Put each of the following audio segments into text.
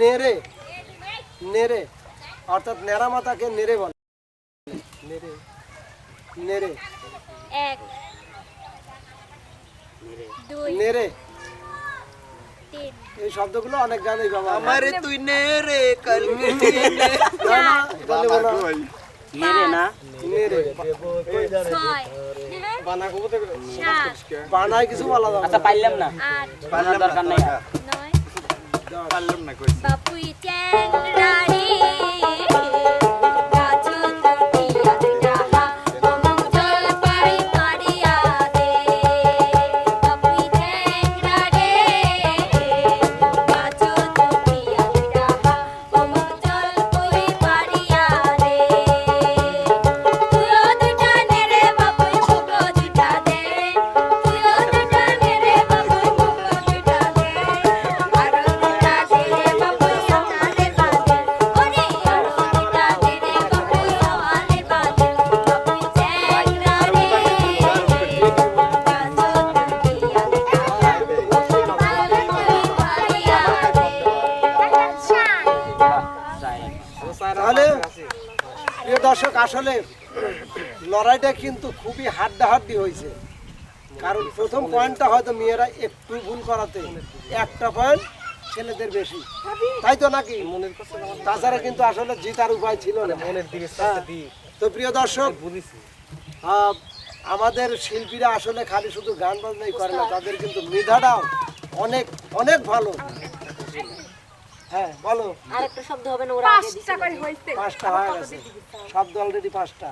নেড়ে নেড়ে অর্থাৎ নেড়া মাথাকে নেড়ে বলে। নেড়ে নেড়ে এক নেড়ে। এই শব্দগুলো অনেক ব্যবহার হয়। আমারে তুই নে রে কালকে না, না, না। নেড়ে। বানায় কিছু বলা আচ্ছা পাইলাম না। পাইলাম দরকার নাই পারলাম না বাপুই চ্যাংরারে গাছো প্রিয় দর্শক আসলে লড়াইটা কিন্তু খুবই হাড্ডাহাড্ডি হয়েছে। কারণ প্রথম পয়েন্টটা হয়তো মেয়েরা একটু ভুল করাতে একটা পয়েন্ট ছেলেদের বেশি। তাই তো নাকি? তাছাড়া কিন্তু আসলে জিতার উপায় ছিল না। হ্যাঁ। তো প্রিয় দর্শক আমাদের শিল্পীরা আসলে খালি শুধু গান বাজনাই করে না তাদের কিন্তু মেধাটাও অনেক অনেক ভালো। হ্যাঁ বলো আরেকটা শব্দ হবে না ওরা আগে দিছে। পাঁচটা হয়ে গেছে শব্দ অলরেডি পাঁচটা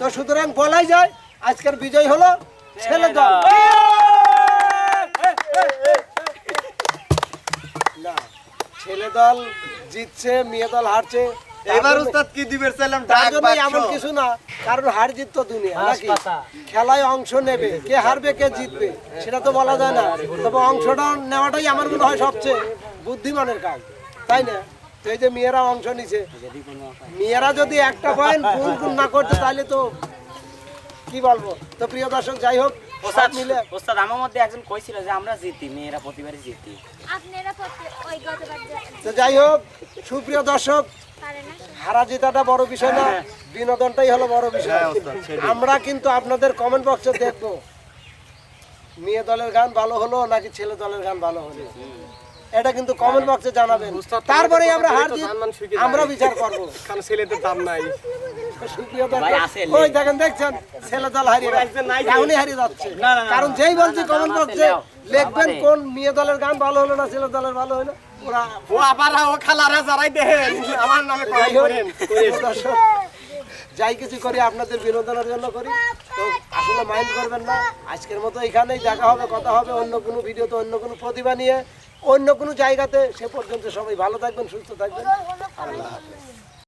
তো সুতরাং বলাই যায় আজকের বিজয় হলো ছেলে দল না ছেলে দল জিতছে মেয়ে দল হারছে এবার উস্তাদ কি দিবের চাইলাম ডাক জন্যই এমন কিছু না কারণ হার জিত তো দুনিয়া নাকি খেলায় অংশ নেবে কে হারবে কে জিতবে সেটা তো বলা যায় না তবে অংশটা নেওয়াটাই আমার মনে হয় সবচেয়ে বুদ্ধিমানের কাজ তাই না? তো এই যে মেয়েরা অংশ নিছে। মেয়েরা যদি একটা পয়েন্ট ভুল ভুল না করতে তাহলে তো কি বলব? তো প্রিয় দর্শক যাই হোক সব মিলে ওস্তাদ আমার মধ্যে একজন কইছিল যে আমরা জিতি মেয়েরা প্রতিবারই জিতি। আপনারা ওই গতবার তো যাই হোক সুপ্রিয় দর্শক হারা জেতাটা বড় বিষয় না বিনোদনটাই হলো বড় বিষয়। আমরা কিন্তু আপনাদের কমেন্ট বক্সে দেখব। মেয়ে দলের গান ভালো হলো নাকি ছেলে দলের গান ভালো হলো? এটা কিন্তু কমেন্ট বক্সে জানাবেন। তারপরে আমরা হার জিত আমরা বিচার করব। কারণ ছেলেদের দাম নাই। ওই দেখেন দেখছেন? ছেলে দল হারিয়ে যাচ্ছে। এখনই হারিয়ে যাচ্ছে। কারণ যেই বলছি কমেন্ট বক্সে লিখবেন কোন মেয়ে দলের গান ভালো হলো না ছেলে দলের ভালো হলো ওরা ও আবার ও খালারা যারাই দেখেন। আমার নামে যাই কমেন্ট করেন। যাই কিছু করি আপনাদের বিনোদনের জন্য করি। তো আসলে মাইন্ড করবেন না। আজকের মতো এখানেই দেখা হবে কথা হবে অন্য কোনো ভিডিওতে অন্য কোনো প্রতিভা নিয়ে। অন্য কোনো জায়গাতে সে পর্যন্ত সবাই ভালো থাকবেন সুস্থ থাকবেন। আল্লাহ হাফেজ।